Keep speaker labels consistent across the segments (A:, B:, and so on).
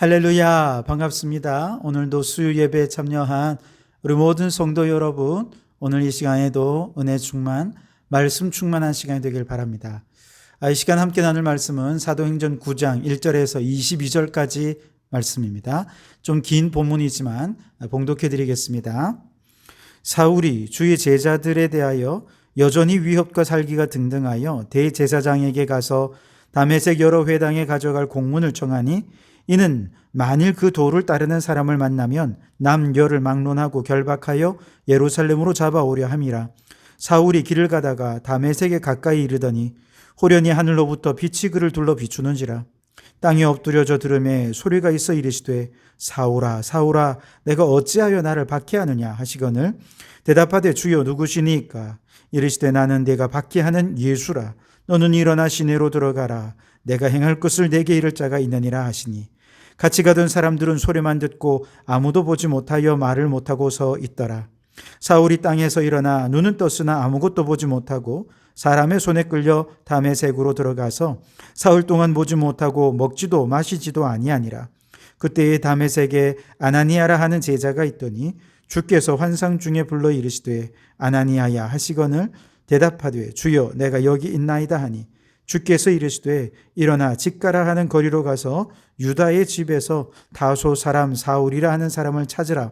A: 할렐루야 반갑습니다. 오늘도 수요 예배에 참여한 우리 모든 성도 여러분 오늘 이 시간에도 은혜 충만 말씀 충만한 시간이 되길 바랍니다. 아, 이 시간 함께 나눌 말씀은 사도행전 9장 1절에서 22절까지 말씀입니다. 좀 긴 본문이지만 봉독해 드리겠습니다. 사울이 주의 제자들에 대하여 여전히 위협과 살기가 등등하여 대제사장에게 가서 담에색 여러 회당에 가져갈 공문을 청하니 이는 만일 그 도를 따르는 사람을 만나면 남녀를 막론하고 결박하여 예루살렘으로 잡아오려 함이라. 사울이 길을 가다가 다메섹에 가까이 이르더니 호련히 하늘로부터 빛이 그를 둘러 비추는지라. 땅에 엎드려져 들음에 소리가 있어 이르시되 사울아 사울아 내가 어찌하여 나를 박해하느냐 하시거늘 대답하되 주여 누구시니까 이르시되 나는 내가 박해하는 예수라. 너는 일어나 시내로 들어가라. 내가 행할 것을 내게 이를 자가 있느니라 하시니 같이 가던 사람들은 소리만 듣고 아무도 보지 못하여 말을 못하고 서 있더라. 사울이 땅에서 일어나 눈은 떴으나 아무것도 보지 못하고 사람의 손에 끌려 담의 색으로 들어가서 사흘 동안 보지 못하고 먹지도 마시지도 아니하니라. 그때에 담의 색에 아나니아라 하는 제자가 있더니 주께서 환상 중에 불러 이르시되 아나니아야 하시거늘 대답하되 주여 내가 여기 있나이다 하니 주께서 이르시되 일어나 집가라 하는 거리로 가서 유다의 집에서 다소 사람 사울이라 하는 사람을 찾으라.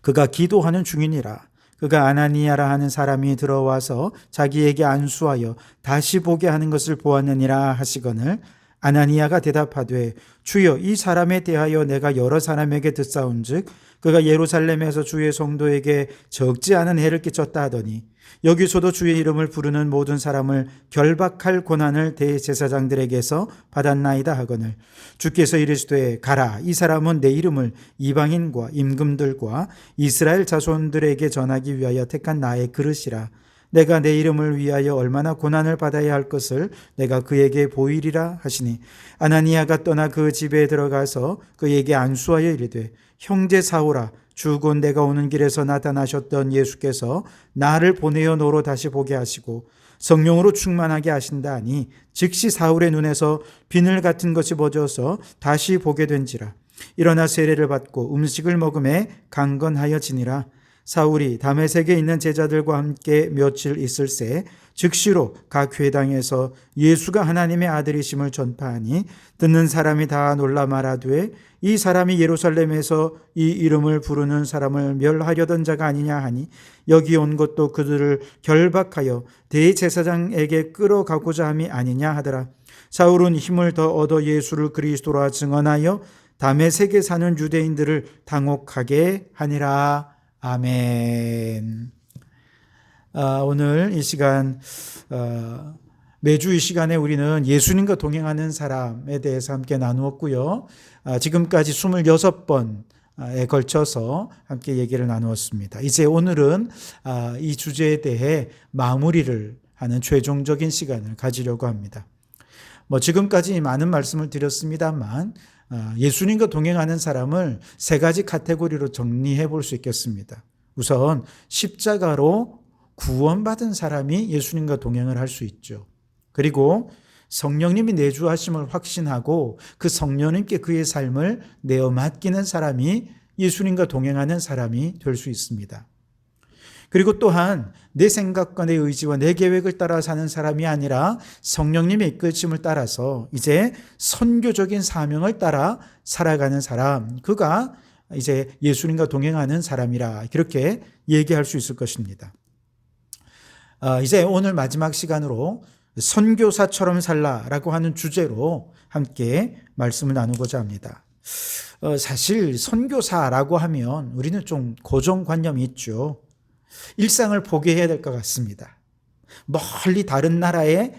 A: 그가 기도하는 중이니라. 그가 아나니아라 하는 사람이 들어와서 자기에게 안수하여 다시 보게 하는 것을 보았느니라 하시거늘 아나니아가 대답하되 주여 이 사람에 대하여 내가 여러 사람에게 듣사온즉 그가 예루살렘에서 주의 성도에게 적지 않은 해를 끼쳤다 하더니 여기서도 주의 이름을 부르는 모든 사람을 결박할 권한을 대제사장들에게서 받았나이다 하거늘. 주께서 이르시되 가라 이 사람은 내 이름을 이방인과 임금들과 이스라엘 자손들에게 전하기 위하여 택한 나의 그릇이라. 내가 내 이름을 위하여 얼마나 고난을 받아야 할 것을 내가 그에게 보이리라 하시니. 아나니아가 떠나 그 집에 들어가서 그에게 안수하여 이르되 형제 사오라 주곧 내가 오는 길에서 나타나셨던 예수께서 나를 보내어 너로 다시 보게 하시고 성령으로 충만하게 하신다 하니 즉시 사울의 눈에서 비늘 같은 것이 벗어서 다시 보게 된지라. 일어나 세례를 받고 음식을 먹음에 강건하여 지니라 사울이 다메섹에 있는 제자들과 함께 며칠 있을 새 즉시로 각 회당에서 예수가 하나님의 아들이심을 전파하니 듣는 사람이 다 놀라 말하되 이 사람이 예루살렘에서 이 이름을 부르는 사람을 멸하려던 자가 아니냐 하니 여기 온 것도 그들을 결박하여 대제사장에게 끌어가고자 함이 아니냐 하더라. 사울은 힘을 더 얻어 예수를 그리스도라 증언하여 다메섹에 사는 유대인들을 당혹하게 하니라 아멘. 아, 오늘 이 시간 어, 매주 이 시간에 우리는 예수님과 동행하는 사람에 대해서 함께 나누었고요. 아, 지금까지 26번 에 걸쳐서 함께 얘기를 나누었습니다. 이제 오늘은 아, 이 주제에 대해 마무리를 하는 최종적인 시간을 가지려고 합니다. 뭐 지금까지 많은 말씀을 드렸습니다만 아, 예수님과 동행하는 사람을 세 가지 카테고리로 정리해 볼 수 있겠습니다. 우선 십자가로 구원받은 사람이 예수님과 동행을 할 수 있죠. 그리고 성령님이 내주하심을 확신하고 그 성령님께 그의 삶을 내어 맡기는 사람이 예수님과 동행하는 사람이 될 수 있습니다. 그리고 또한 내 생각과 내 의지와 내 계획을 따라 사는 사람이 아니라 성령님의 이끌심을 따라서 이제 선교적인 사명을 따라 살아가는 사람, 그가 이제 예수님과 동행하는 사람이라 그렇게 얘기할 수 있을 것입니다. 아, 이제 오늘 마지막 시간으로 선교사처럼 살라라고 하는 주제로 함께 말씀을 나누고자 합니다. 어, 사실 선교사라고 하면 우리는 좀 고정관념이 있죠. 일상을 포기해야 될 것 같습니다. 멀리 다른 나라에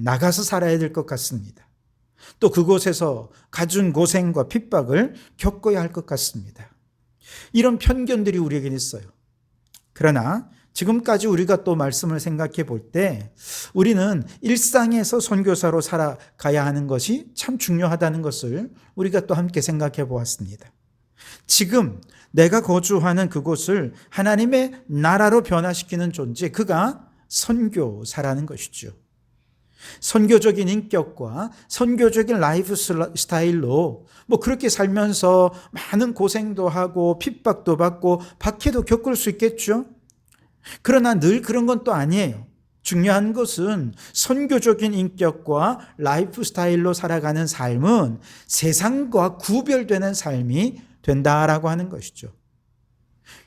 A: 나가서 살아야 될 것 같습니다. 또 그곳에서 가진 고생과 핍박을 겪어야 할 것 같습니다. 이런 편견들이 우리에게 있어요. 그러나 지금까지 우리가 또 말씀을 생각해 볼 때 우리는 일상에서 선교사로 살아가야 하는 것이 참 중요하다는 것을 우리가 또 함께 생각해 보았습니다. 지금 내가 거주하는 그곳을 하나님의 나라로 변화시키는 존재, 그가 선교사라는 것이죠. 선교적인 인격과 선교적인 라이프 스타일로 뭐 그렇게 살면서 많은 고생도 하고 핍박도 받고 박해도 겪을 수 있겠죠. 그러나 늘 그런 건 또 아니에요. 중요한 것은 선교적인 인격과 라이프 스타일로 살아가는 삶은 세상과 구별되는 삶이 된다라고 하는 것이죠.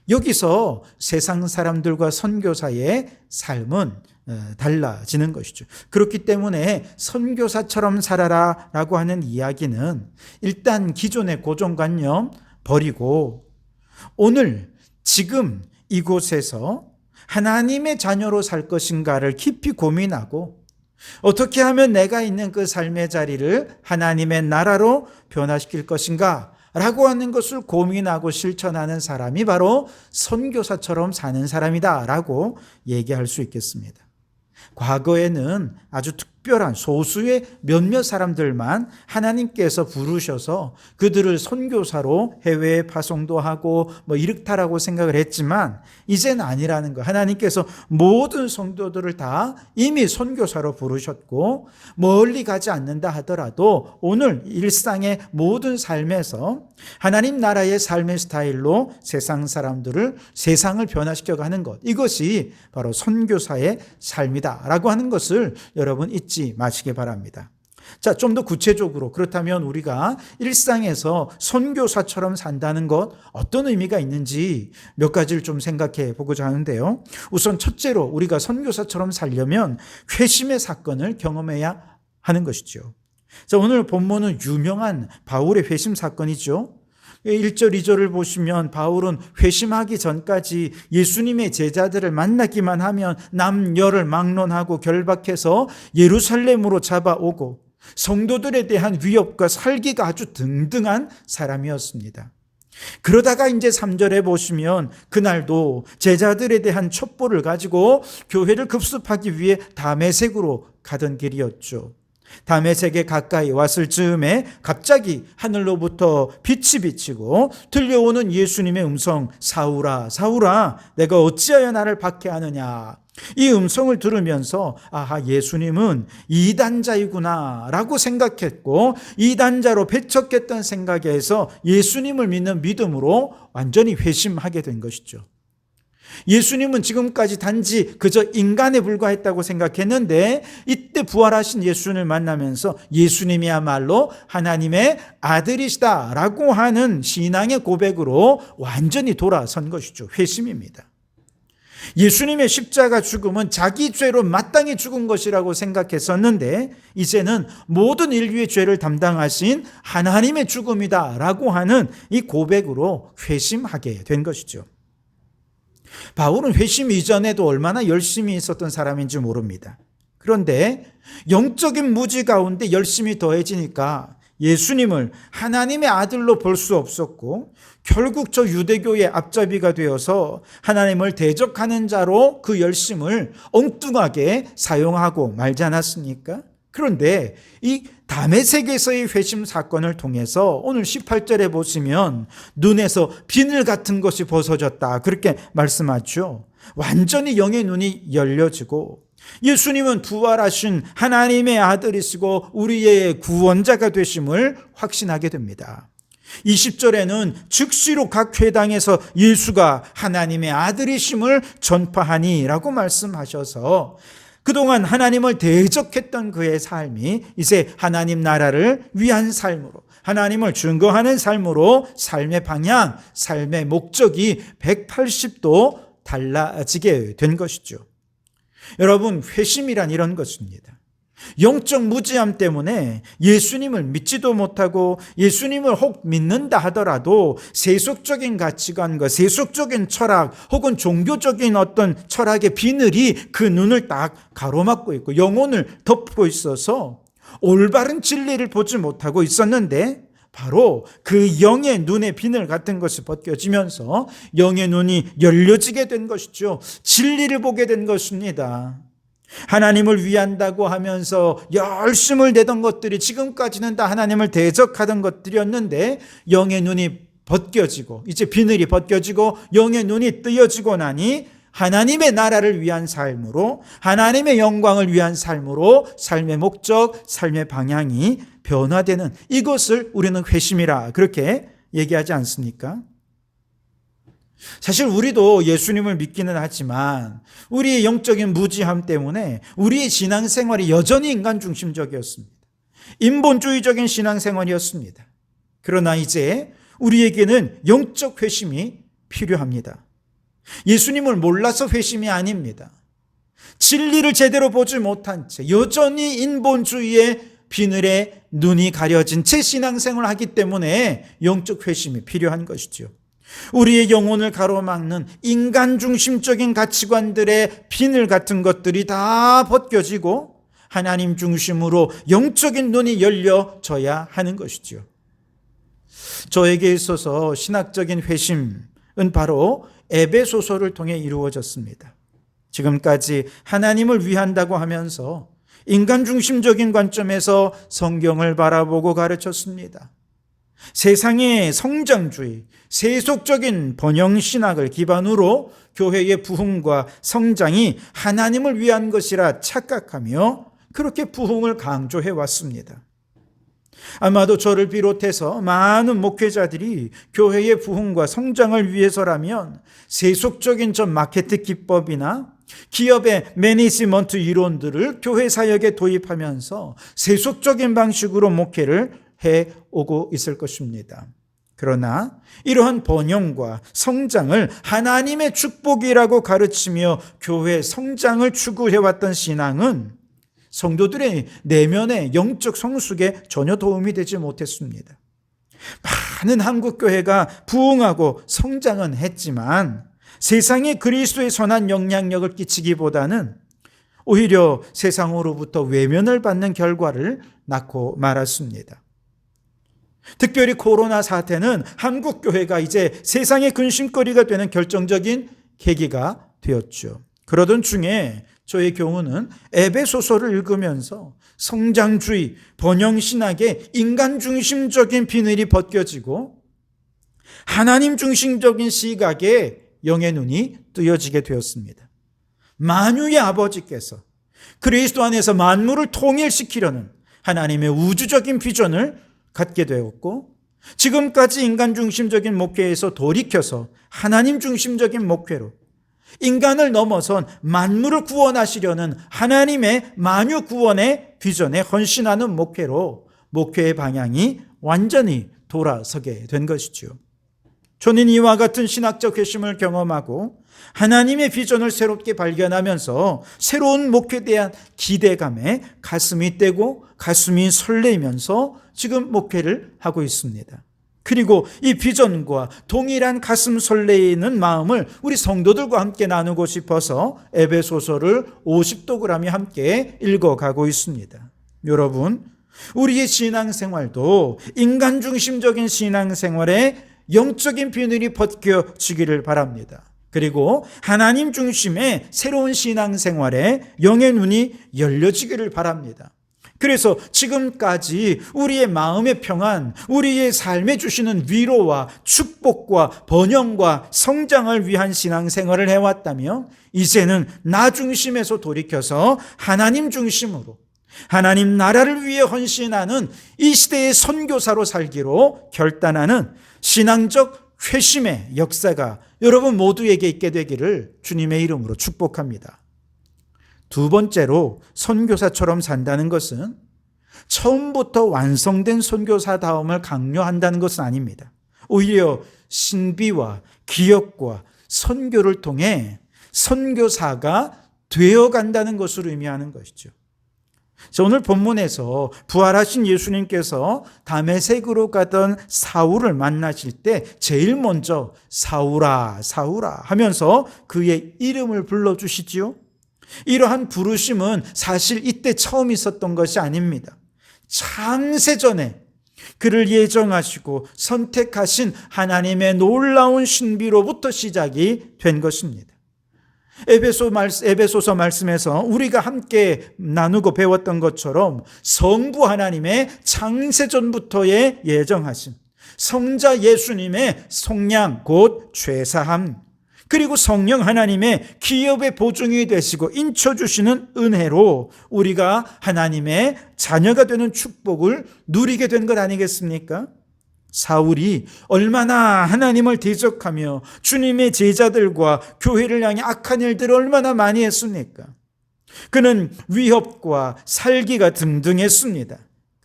A: 여기서 세상 사람들과 선교사의 삶은 어, 달라지는 것이죠. 그렇기 때문에 선교사처럼 살아라 라고 하는 이야기는 일단 기존의 고정관념 버리고 오늘 지금 이곳에서 하나님의 자녀로 살 것인가를 깊이 고민하고 어떻게 하면 내가 있는 그 삶의 자리를 하나님의 나라로 변화시킬 것인가 라고 하는 것을 고민하고 실천하는 사람이 바로 선교사처럼 사는 사람이다 라고 얘기할 수 있겠습니다. 과거에는 아주 특 별한 소수의 몇몇 사람들만 하나님께서 부르셔서 그들을 선교사로 해외에 파송도 하고 뭐 이렇다라고 생각을 했지만 이제는 아니라는 거. 하나님께서 모든 성도들을 다 이미 선교사로 부르셨고 멀리 가지 않는다 하더라도 오늘 일상의 모든 삶에서 하나님 나라의 삶의 스타일로 세상 사람들을 세상을 변화시켜 가는 것. 이것이 바로 선교사의 삶이다라고 하는 것을 여러분 잊지 마시기 바랍니다. 자, 좀 더 구체적으로 그렇다면 우리가 일상에서 선교사처럼 산다는 것 어떤 의미가 있는지 몇 가지를 좀 생각해 보고자 하는데요. 우선 첫째로 우리가 선교사처럼 살려면 회심의 사건을 경험해야 하는 것이죠. 자, 오늘 본문은 유명한 바울의 회심 사건이죠. 1절, 2절을 보시면 바울은 회심하기 전까지 예수님의 제자들을 만나기만 하면 남녀를 막론하고 결박해서 예루살렘으로 잡아오고 성도들에 대한 위협과 살기가 아주 등등한 사람이었습니다. 그러다가 이제 3절에 보시면 그날도 제자들에 대한 첩보를 가지고 교회를 급습하기 위해 다메색으로 가던 길이었죠. 다메섹에 가까이 왔을 즈음에 갑자기 하늘로부터 빛이 비치고 들려오는 예수님의 음성 사울아 사울아 내가 어찌하여 나를 박해하느냐 이 음성을 들으면서 아하 예수님은 이단자이구나라고 생각했고 이단자로 배척했던 생각에서 예수님을 믿는 믿음으로 완전히 회심하게 된 것이죠. 예수님은 지금까지 단지 그저 인간에 불과했다고 생각했는데 이때 부활하신 예수님을 만나면서 예수님이야말로 하나님의 아들이시다라고 하는 신앙의 고백으로 완전히 돌아선 것이죠. 회심입니다. 예수님의 십자가 죽음은 자기 죄로 마땅히 죽은 것이라고 생각했었는데 이제는 모든 인류의 죄를 담당하신 하나님의 죽음이다라고 하는 이 고백으로 회심하게 된 것이죠. 바울은 회심 이전에도 얼마나 열심히 있었던 사람인지 모릅니다. 그런데 영적인 무지 가운데 열심히 더해지니까 예수님을 하나님의 아들로 볼 수 없었고 결국 저 유대교의 앞잡이가 되어서 하나님을 대적하는 자로 그 열심을 엉뚱하게 사용하고 말지 않았습니까? 그런데 이 담의 세계에서의 회심 사건을 통해서 오늘 18절에 보시면 눈에서 비늘 같은 것이 벗어졌다. 그렇게 말씀하죠. 완전히 영의 눈이 열려지고 예수님은 부활하신 하나님의 아들이시고 우리의 구원자가 되심을 확신하게 됩니다. 20절에는 즉시로 각 회당에서 예수가 하나님의 아들이심을 전파하니라고 말씀하셔서 그동안 하나님을 대적했던 그의 삶이 이제 하나님 나라를 위한 삶으로 하나님을 증거하는 삶으로 삶의 방향, 삶의 목적이 180도 달라지게 된 것이죠. 여러분, 회심이란 이런 것입니다. 영적 무지함 때문에 예수님을 믿지도 못하고 예수님을 혹 믿는다 하더라도 세속적인 가치관과 세속적인 철학 혹은 종교적인 어떤 철학의 비늘이 그 눈을 딱 가로막고 있고 영혼을 덮고 있어서 올바른 진리를 보지 못하고 있었는데 바로 그 영의 눈의 비늘 같은 것이 벗겨지면서 영의 눈이 열려지게 된 것이죠. 진리를 보게 된 것입니다. 하나님을 위한다고 하면서 열심을 내던 것들이 지금까지는 다 하나님을 대적하던 것들이었는데 영의 눈이 벗겨지고 이제 비늘이 벗겨지고 영의 눈이 뜨여지고 나니 하나님의 나라를 위한 삶으로 하나님의 영광을 위한 삶으로 삶의 목적, 삶의 방향이 변화되는 이것을 우리는 회심이라 그렇게 얘기하지 않습니까? 사실 우리도 예수님을 믿기는 하지만 우리의 영적인 무지함 때문에 우리의 신앙생활이 여전히 인간 중심적이었습니다. 인본주의적인 신앙생활이었습니다. 그러나 이제 우리에게는 영적 회심이 필요합니다. 예수님을 몰라서 회심이 아닙니다. 진리를 제대로 보지 못한 채 여전히 인본주의의 비늘에 눈이 가려진 채 신앙생활을 하기 때문에 영적 회심이 필요한 것이죠. 우리의 영혼을 가로막는 인간 중심적인 가치관들의 비늘 같은 것들이 다 벗겨지고 하나님 중심으로 영적인 눈이 열려져야 하는 것이죠. 저에게 있어서 신학적인 회심은 바로 에베소서를 통해 이루어졌습니다. 지금까지 하나님을 위한다고 하면서 인간 중심적인 관점에서 성경을 바라보고 가르쳤습니다. 세상의 성장주의, 세속적인 번영신학을 기반으로 교회의 부흥과 성장이 하나님을 위한 것이라 착각하며 그렇게 부흥을 강조해 왔습니다. 아마도 저를 비롯해서 많은 목회자들이 교회의 부흥과 성장을 위해서라면 세속적인 전 마케팅 기법이나 기업의 매니지먼트 이론들을 교회 사역에 도입하면서 세속적인 방식으로 목회를 해 오고 있을 것입니다. 그러나 이러한 번영과 성장을 하나님의 축복이라고 가르치며 교회 성장을 추구해왔던 신앙은 성도들의 내면의 영적 성숙에 전혀 도움이 되지 못했습니다. 많은 한국 교회가 부흥하고 성장은 했지만 세상에 그리스도의 선한 영향력을 끼치기보다는 오히려 세상으로부터 외면을 받는 결과를 낳고 말았습니다. 특별히 코로나 사태는 한국 교회가 이제 세상의 근심거리가 되는 결정적인 계기가 되었죠. 그러던 중에 저의 경우는 에베소서를 읽으면서 성장주의, 번영신학의 인간 중심적인 비늘이 벗겨지고 하나님 중심적인 시각에 영의 눈이 뜨여지게 되었습니다. 만유의 아버지께서 그리스도 안에서 만물을 통일시키려는 하나님의 우주적인 비전을 갖게 되었고 지금까지 인간 중심적인 목회에서 돌이켜서 하나님 중심적인 목회로 인간을 넘어선 만물을 구원하시려는 하나님의 만유 구원의 비전에 헌신하는 목회로 목회의 방향이 완전히 돌아서게 된 것이죠. 저는 이와 같은 신학적 회심을 경험하고 하나님의 비전을 새롭게 발견하면서 새로운 목회에 대한 기대감에 가슴이 떼고 가슴이 설레면서 지금 목회를 하고 있습니다. 그리고 이 비전과 동일한 가슴 설레이는 마음을 우리 성도들과 함께 나누고 싶어서 에베소서를 50도그램이 함께 읽어가고 있습니다. 여러분, 우리의 신앙생활도 인간 중심적인 신앙생활에 영적인 비늘이 벗겨지기를 바랍니다. 그리고 하나님 중심의 새로운 신앙생활에 영의 눈이 열려지기를 바랍니다. 그래서 지금까지 우리의 마음의 평안, 우리의 삶에 주시는 위로와 축복과 번영과 성장을 위한 신앙생활을 해왔다며 이제는 나 중심에서 돌이켜서 하나님 중심으로 하나님 나라를 위해 헌신하는 이 시대의 선교사로 살기로 결단하는 신앙적 회심의 역사가 여러분 모두에게 있게 되기를 주님의 이름으로 축복합니다. 두 번째로 선교사처럼 산다는 것은 처음부터 완성된 선교사다움을 강요한다는 것은 아닙니다. 오히려 신비와 기억과 선교를 통해 선교사가 되어 간다는 것을 의미하는 것이죠. 오늘 본문에서 부활하신 예수님께서 담에색으로 가던 사울을 만나실 때 제일 먼저 사울아 사울아 하면서 그의 이름을 불러주시지요. 이러한 부르심은 사실 이때 처음 있었던 것이 아닙니다. 창세전에 그를 예정하시고 선택하신 하나님의 놀라운 신비로부터 시작이 된 것입니다. 에베소 말, 에베소서 말씀에서 우리가 함께 나누고 배웠던 것처럼 성부 하나님의 창세전부터의 예정하신 성자 예수님의 속량 곧 죄사함 그리고 성령 하나님의 기업의 보증이 되시고 인쳐 주시는 은혜로 우리가 하나님의 자녀가 되는 축복을 누리게 된 것 아니겠습니까? 사울이 얼마나 하나님을 대적하며 주님의 제자들과 교회를 향해 악한 일들을 얼마나 많이 했습니까? 그는 위협과 살기가 등등했습니다.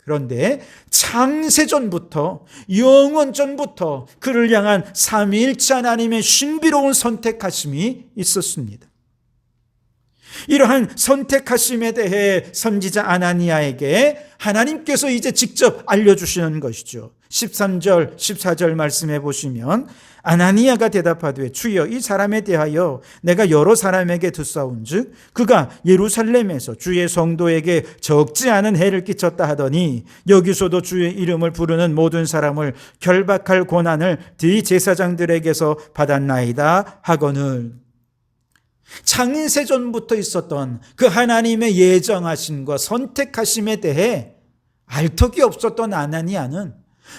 A: 그런데 창세전부터 영원전부터 그를 향한 삼위일체 하나님의 신비로운 선택하심이 있었습니다. 이러한 선택하심에 대해 선지자 아나니아에게 하나님께서 이제 직접 알려주시는 것이죠. 13절, 14절 말씀해 보시면 아나니아가 대답하되 주여 이 사람에 대하여 내가 여러 사람에게 듣사온즉 그가 예루살렘에서 주의 성도에게 적지 않은 해를 끼쳤다 하더니 여기서도 주의 이름을 부르는 모든 사람을 결박할 권한을 대제사장들에게서 받았나이다 하거늘 창세전부터 있었던 그 하나님의 예정하심과 선택하심에 대해 알턱이 없었던 아나니아는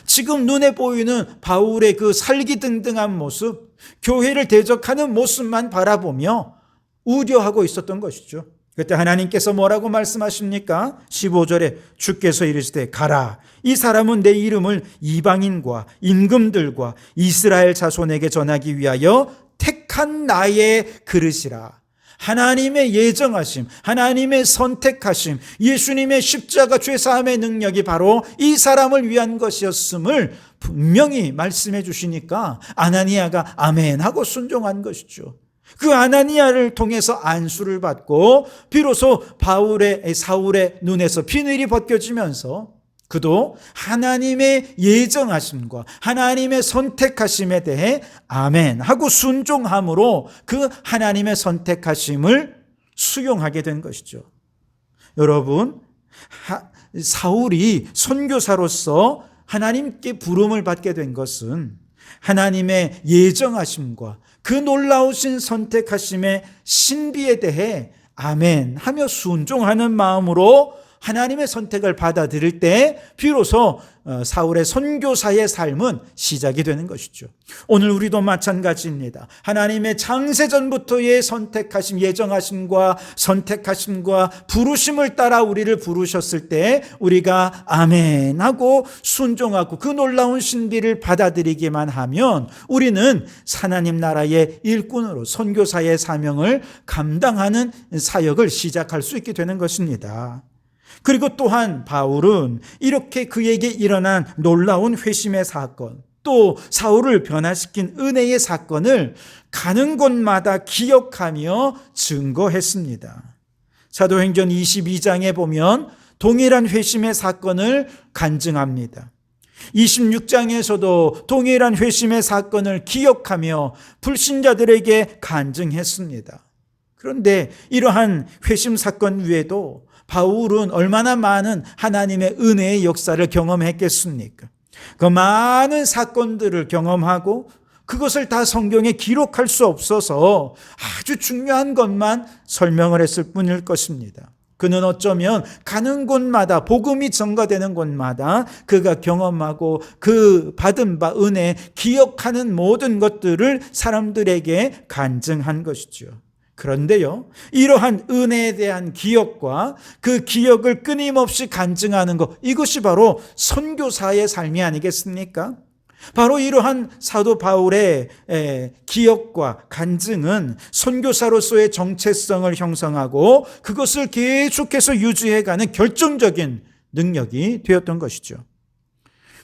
A: 지금 눈에 보이는 바울의 그 살기 등등한 모습, 교회를 대적하는 모습만 바라보며 우려하고 있었던 것이죠. 그때 하나님께서 뭐라고 말씀하십니까? 15절에 주께서 이르시되 가라. 이 사람은 내 이름을 이방인과 임금들과 이스라엘 자손에게 전하기 위하여 택한 나의 그릇이라. 하나님의 예정하심, 하나님의 선택하심, 예수님의 십자가 죄사함의 능력이 바로 이 사람을 위한 것이었음을 분명히 말씀해 주시니까 아나니아가 아멘 하고 순종한 것이죠. 그 아나니아를 통해서 안수를 받고 비로소 바울의 사울의 눈에서 비늘이 벗겨지면서 그도 하나님의 예정하심과 하나님의 선택하심에 대해 아멘 하고 순종함으로 그 하나님의 선택하심을 수용하게 된 것이죠. 여러분, 사울이 선교사로서 하나님께 부름을 받게 된 것은 하나님의 예정하심과 그 놀라우신 선택하심의 신비에 대해 아멘 하며 순종하는 마음으로 하나님의 선택을 받아들일 때 비로소 어, 사울의 선교사의 삶은 시작이 되는 것이죠. 오늘 우리도 마찬가지입니다. 하나님의 창세전부터의 선택하심, 예정하심과 선택하심과 부르심을 따라 우리를 부르셨을 때 우리가 아멘 하고 순종하고 그 놀라운 신비를 받아들이기만 하면 우리는 하나님 나라의 일꾼으로 선교사의 사명을 감당하는 사역을 시작할 수 있게 되는 것입니다. 그리고 또한 바울은 이렇게 그에게 일어난 놀라운 회심의 사건, 또 사울을 변화시킨 은혜의 사건을 가는 곳마다 기억하며 증거했습니다. 사도행전 22장에 보면 동일한 회심의 사건을 간증합니다. 26장에서도 동일한 회심의 사건을 기억하며 불신자들에게 간증했습니다. 그런데 이러한 회심 사건 외에도 바울은 얼마나 많은 하나님의 은혜의 역사를 경험했겠습니까? 그 많은 사건들을 경험하고 그것을 다 성경에 기록할 수 없어서 아주 중요한 것만 설명을 했을 뿐일 것입니다. 그는 어쩌면 가는 곳마다 복음이 전가되는 곳마다 그가 경험하고 그 받은 바 은혜 기억하는 모든 것들을 사람들에게 간증한 것이죠. 그런데요, 이러한 은혜에 대한 기억과 그 기억을 끊임없이 간증하는 것, 이것이 바로 선교사의 삶이 아니겠습니까? 바로 이러한 사도 바울의 기억과 간증은 선교사로서의 정체성을 형성하고 그것을 계속해서 유지해가는 결정적인 능력이 되었던 것이죠.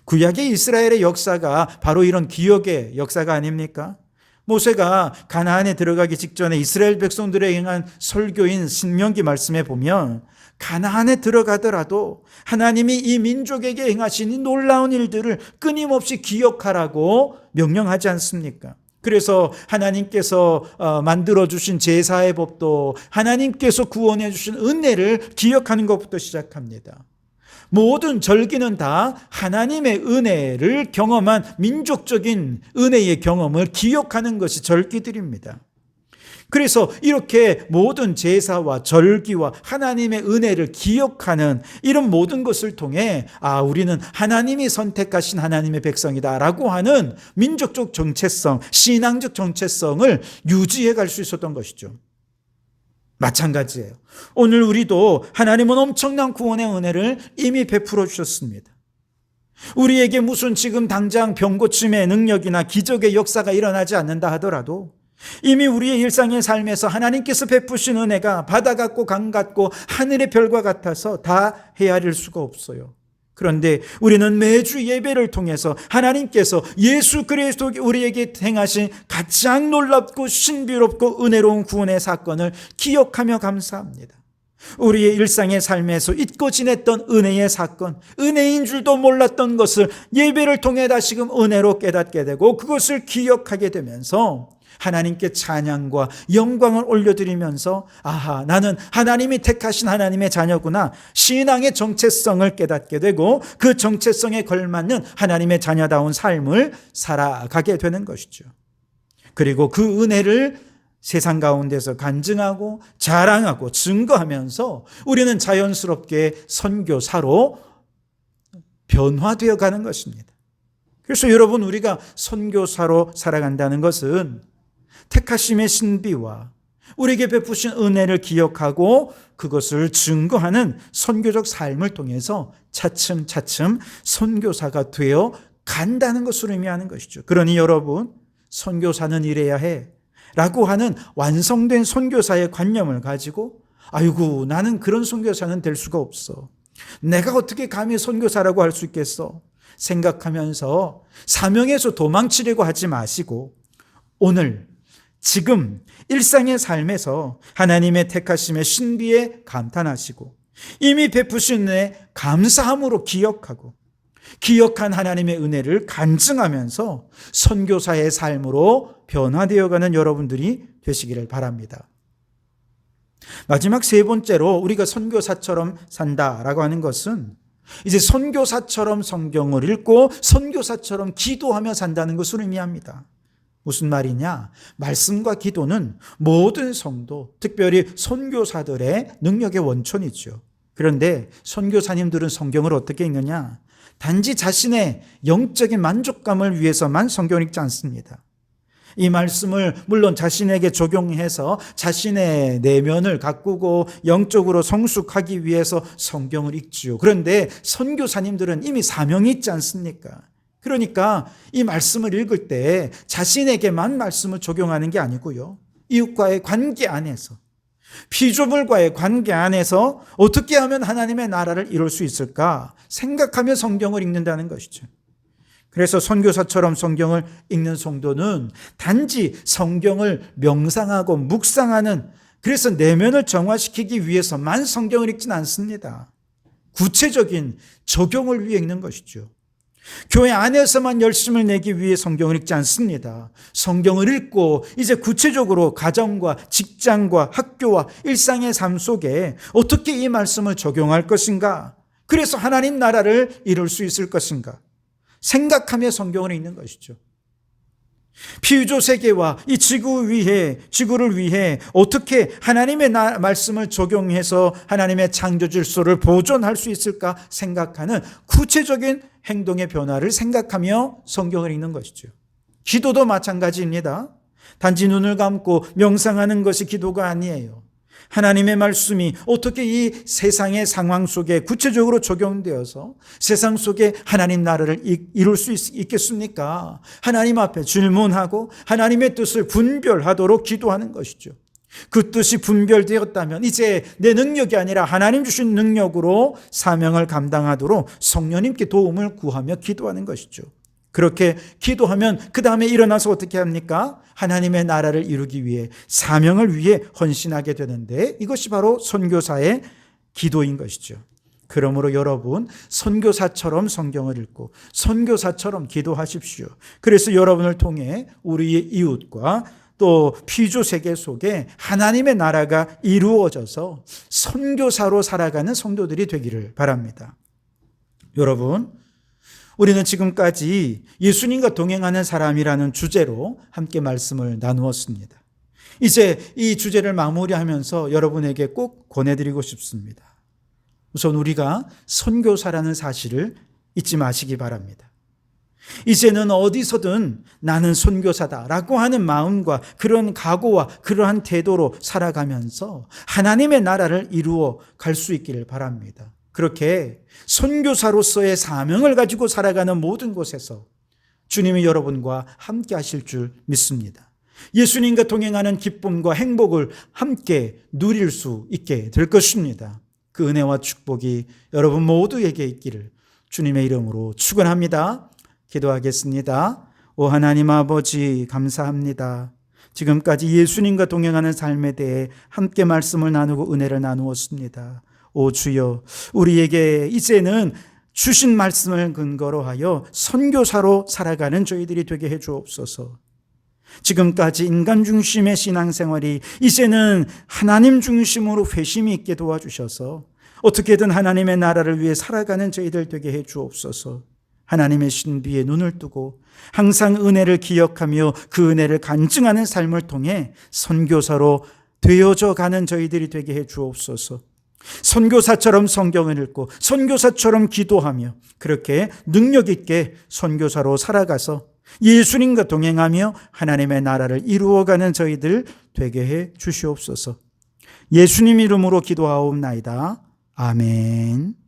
A: 구약의 이스라엘의 역사가 바로 이런 기억의 역사가 아닙니까? 모세가 가나안에 들어가기 직전에 이스라엘 백성들에 행한 설교인 신명기 말씀에 보면 가나안에 들어가더라도 하나님이 이 민족에게 행하신 이 놀라운 일들을 끊임없이 기억하라고 명령하지 않습니까? 그래서 하나님께서 어, 만들어 주신 제사의 법도 하나님께서 구원해 주신 은혜를 기억하는 것부터 시작합니다. 모든 절기는 다 하나님의 은혜를 경험한 민족적인 은혜의 경험을 기억하는 것이 절기들입니다. 그래서 이렇게 모든 제사와 절기와 하나님의 은혜를 기억하는 이런 모든 것을 통해 아, 우리는 하나님이 선택하신 하나님의 백성이다라고 하는 민족적 정체성, 신앙적 정체성을 유지해 갈 수 있었던 것이죠. 마찬가지예요. 오늘 우리도 하나님은 엄청난 구원의 은혜를 이미 베풀어 주셨습니다. 우리에게 무슨 지금 당장 병고침의 능력이나 기적의 역사가 일어나지 않는다 하더라도 이미 우리의 일상의 삶에서 하나님께서 베푸신 은혜가 바다 같고 강 같고 하늘의 별과 같아서 다 헤아릴 수가 없어요. 그런데 우리는 매주 예배를 통해서 하나님께서 예수 그리스도 우리에게 행하신 가장 놀랍고 신비롭고 은혜로운 구원의 사건을 기억하며 감사합니다. 우리의 일상의 삶에서 잊고 지냈던 은혜의 사건, 은혜인 줄도 몰랐던 것을 예배를 통해 다시금 은혜로 깨닫게 되고 그것을 기억하게 되면서 하나님께 찬양과 영광을 올려드리면서 아하 나는 하나님이 택하신 하나님의 자녀구나 신앙의 정체성을 깨닫게 되고 그 정체성에 걸맞는 하나님의 자녀다운 삶을 살아가게 되는 것이죠. 그리고 그 은혜를 세상 가운데서 간증하고 자랑하고 증거하면서 우리는 자연스럽게 선교사로 변화되어 가는 것입니다. 그래서 여러분 우리가 선교사로 살아간다는 것은 택하심의 신비와 우리에게 베푸신 은혜를 기억하고 그것을 증거하는 선교적 삶을 통해서 차츰차츰 선교사가 되어 간다는 것을 의미하는 것이죠. 그러니 여러분, 선교사는 이래야 해. 라고 하는 완성된 선교사의 관념을 가지고 아이고 나는 그런 선교사는 될 수가 없어. 내가 어떻게 감히 선교사라고 할 수 있겠어? 생각하면서 사명에서 도망치려고 하지 마시고 오늘 지금 일상의 삶에서 하나님의 택하심의 신비에 감탄하시고 이미 베푸신 은혜 감사함으로 기억하고 기억한 하나님의 은혜를 간증하면서 선교사의 삶으로 변화되어가는 여러분들이 되시기를 바랍니다. 마지막 세 번째로 우리가 선교사처럼 산다라고 하는 것은 이제 선교사처럼 성경을 읽고 선교사처럼 기도하며 산다는 것을 의미합니다. 무슨 말이냐? 말씀과 기도는 모든 성도, 특별히 선교사들의 능력의 원천이죠. 그런데 선교사님들은 성경을 어떻게 읽느냐? 단지 자신의 영적인 만족감을 위해서만 성경을 읽지 않습니다. 이 말씀을 물론 자신에게 적용해서 자신의 내면을 가꾸고 영적으로 성숙하기 위해서 성경을 읽지요. 그런데 선교사님들은 이미 사명이 있지 않습니까? 그러니까 이 말씀을 읽을 때 자신에게만 말씀을 적용하는 게 아니고요. 이웃과의 관계 안에서 피조물과의 관계 안에서 어떻게 하면 하나님의 나라를 이룰 수 있을까 생각하며 성경을 읽는다는 것이죠. 그래서 선교사처럼 성경을 읽는 성도는 단지 성경을 명상하고 묵상하는 그래서 내면을 정화시키기 위해서만 성경을 읽지는 않습니다. 구체적인 적용을 위해 읽는 것이죠. 교회 안에서만 열심을 내기 위해 성경을 읽지 않습니다. 성경을 읽고 이제 구체적으로 가정과 직장과 학교와 일상의 삶 속에 어떻게 이 말씀을 적용할 것인가? 그래서 하나님 나라를 이룰 수 있을 것인가? 생각하며 성경을 읽는 것이죠. 피유조 세계와 이 지구 위해 지구를 위해 어떻게 하나님의 나, 말씀을 적용해서 하나님의 창조 질서를 보존할 수 있을까 생각하는 구체적인 행동의 변화를 생각하며 성경을 읽는 것이죠. 기도도 마찬가지입니다. 단지 눈을 감고 명상하는 것이 기도가 아니에요. 하나님의 말씀이 어떻게 이 세상의 상황 속에 구체적으로 적용되어서 세상 속에 하나님 나라를 이룰 수 있겠습니까? 하나님 앞에 질문하고 하나님의 뜻을 분별하도록 기도하는 것이죠. 그 뜻이 분별되었다면 이제 내 능력이 아니라 하나님 주신 능력으로 사명을 감당하도록 성령님께 도움을 구하며 기도하는 것이죠. 그렇게 기도하면 그 다음에 일어나서 어떻게 합니까? 하나님의 나라를 이루기 위해 사명을 위해 헌신하게 되는데 이것이 바로 선교사의 기도인 것이죠. 그러므로 여러분 선교사처럼 성경을 읽고 선교사처럼 기도하십시오. 그래서 여러분을 통해 우리의 이웃과 또 피조 세계 속에 하나님의 나라가 이루어져서 선교사로 살아가는 성도들이 되기를 바랍니다. 여러분 우리는 지금까지 예수님과 동행하는 사람이라는 주제로 함께 말씀을 나누었습니다. 이제 이 주제를 마무리하면서 여러분에게 꼭 권해드리고 싶습니다. 우선 우리가 선교사라는 사실을 잊지 마시기 바랍니다. 이제는 어디서든 나는 선교사다라고 하는 마음과 그런 각오와 그러한 태도로 살아가면서 하나님의 나라를 이루어 갈 수 있기를 바랍니다. 그렇게 선교사로서의 사명을 가지고 살아가는 모든 곳에서 주님이 여러분과 함께 하실 줄 믿습니다. 예수님과 동행하는 기쁨과 행복을 함께 누릴 수 있게 될 것입니다. 그 은혜와 축복이 여러분 모두에게 있기를 주님의 이름으로 축원합니다. 기도하겠습니다. 오 하나님 아버지 감사합니다. 지금까지 예수님과 동행하는 삶에 대해 함께 말씀을 나누고 은혜를 나누었습니다. 오 주여 우리에게 이제는 주신 말씀을 근거로 하여 선교사로 살아가는 저희들이 되게 해 주옵소서. 지금까지 인간 중심의 신앙생활이 이제는 하나님 중심으로 회심이 있게 도와주셔서 어떻게든 하나님의 나라를 위해 살아가는 저희들 되게 해 주옵소서. 하나님의 신비에 눈을 뜨고 항상 은혜를 기억하며 그 은혜를 간증하는 삶을 통해 선교사로 되어져 가는 저희들이 되게 해 주옵소서. 선교사처럼 성경을 읽고 선교사처럼 기도하며 그렇게 능력 있게 선교사로 살아가서 예수님과 동행하며 하나님의 나라를 이루어가는 저희들 되게 해 주시옵소서. 예수님 이름으로 기도하옵나이다. 아멘.